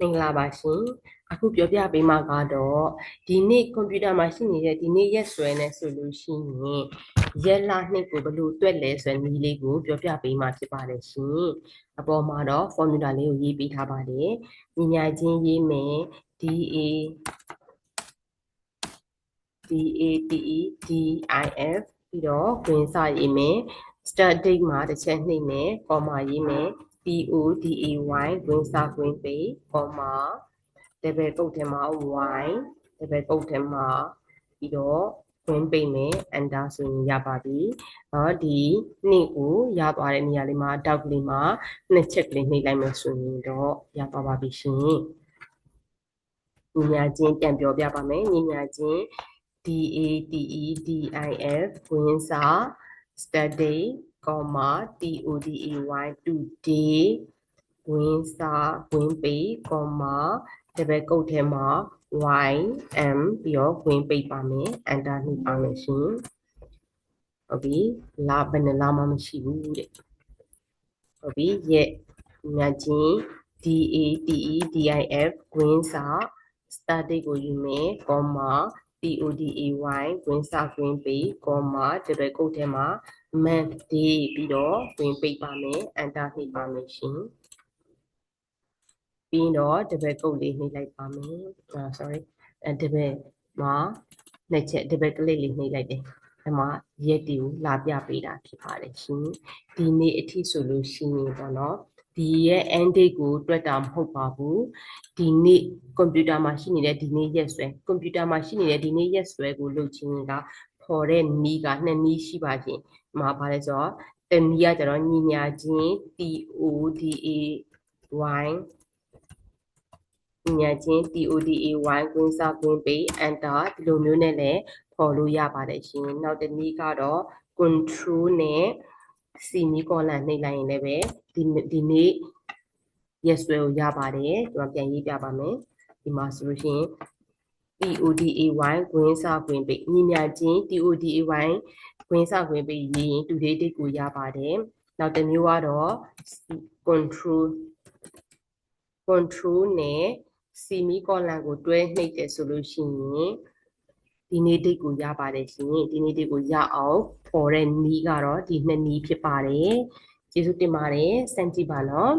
မင်္ဂလာပါရှင်အခုပြောပြပေးမှာကတော့ဒီနေ့ကွန်ပျူတာမှာရှိနေတဲ့ဒီနေ့ရက်စွဲနဲ့ဆိုလို့ရှိရင်ရက်လနှစ်ကိုဘယ်လိုတွက်လဲဆိုတဲ့နည်းလေးကိုပြောပြပေးမှာဖြစ်ပါတယ်ရှင်အပေါ်မှာတော့ formula လေးကိုရေးပေးထားပါတယ်ညီညာချင်းရေးမယ် DA DATE DIF ပြီးတော့ဝင်စရေးမယ် start date မှာတစ်ချက်နှိပ်မယ် comma ရေးမယ် PODAY ဝင်စာခွင့်ပေး comma တပည့်ကုတ်ထဲမှာ y တပည့်ကုတ်ထဲမှာပြီးတော့ခွင့်ပေးမယ် enter ဆိုရင်ရပါပြီ။အော်ဒီနေ့ကိုရသွားတဲ့နေရာလေးမှာတောက်ကလေးမှာနှစ်ချက်ကလေးနှိပ်လိုက်မယ်ဆိုရင်တော့ရပါပါပြီရှင်။ညီညာချင်းပြန်ပြောပြပါမယ်။ညီညာချင်း DATEDIF ဝင်စာ study comma TODAY today ဝင်စာဝင်ပေ comma တပည့်ကုတ်ထဲမှာ y m ပြီးတော့ဝင်ပိတ်ပါမယ် enter နှိပ်ပါမယ်ရှင်ဟုတ်ပြီလာဘယ်နှလာမှမရှိဘူးတဲ့ဟုတ်ပြီရဲ့ညာချင်း DATEDIF ဝင်စာ start date ကိုယူမယ် comma PODAY ဝင်စာဝင်ပေ comma တပည့်ကုတ်ထဲမှာ month day ပြီးတော့ဝင်ပိတ်ပါမယ် enter နှိပ်ပါမယ်ရှင်ပြီးတော့တပည့်ကုတ်လေးနှိပ်လိုက်ပါမယ်အာ sorry အဲတပည့်မှာနှစ်ချက်တပည့်ကလေးလေးနှိပ်လိုက်တယ် အဲ့မှာရက်တီကိုလာပြပေးတာဖြစ်ပါတယ်ရှင်ဒီနေ့အထိဆိုလို့ရှိရင်ပေါ့နော်ဒီရဲ့ end date ကိုတွက်တာမဟုတ်ပါဘူးဒီနေ့ကွန်ပျူတာမှာရှိနေတဲ့ဒီနေ့ရက်စွဲကွန်ပျူတာမှာရှိနေတဲ့ဒီနေ့ရက်စွဲကိုလုပ်ခြင်းကပေါ်တဲ့နီးကနှစ်နီးရှိပါခြင်းမှာဗါလဲဆိုတော့တနည်းကကျတော့ညီညာချင်း TODA y ညချင်း TODAY ကွင်းစားကွင်းပေး enter ဒီလိုမျိုးနဲ့လည်း ဖော်လို့ရပါတယ်ရှင်နောက်တစ်နည်းကတော့ control နဲ့ semicolon နှိပ်လိုက်ရင်လည်းပဲဒီဒီနေ့ yes ဆွဲကိုရပါတယ်ကျွန်တော်ပြန်ရေးပြပါမယ်ဒီမှာဆိုလို့ရှိရင် TODAY ကွင်းစားကွင်းပေးညညာချင်း TODAY ကွင်းစားကွင်းပေးရေးရင် today date ကိုရပါတယ်နောက်တစ်မျိုးကတော့ control control နဲ့ semi colon ကိုတွဲနှိပ်တယ်ဆိုလို့ရှိရင် ဒီနေ့ date ကိုရပါတယ်ရှင်ဒီနေ့ date ကိုရအောင်ပေါ်တဲ့နီးကတော့ဒီနှစ်နီးဖြစ်ပါတယ်ကျေးဇူးတင်ပါတယ်စမ်းကြည့်ပါနော်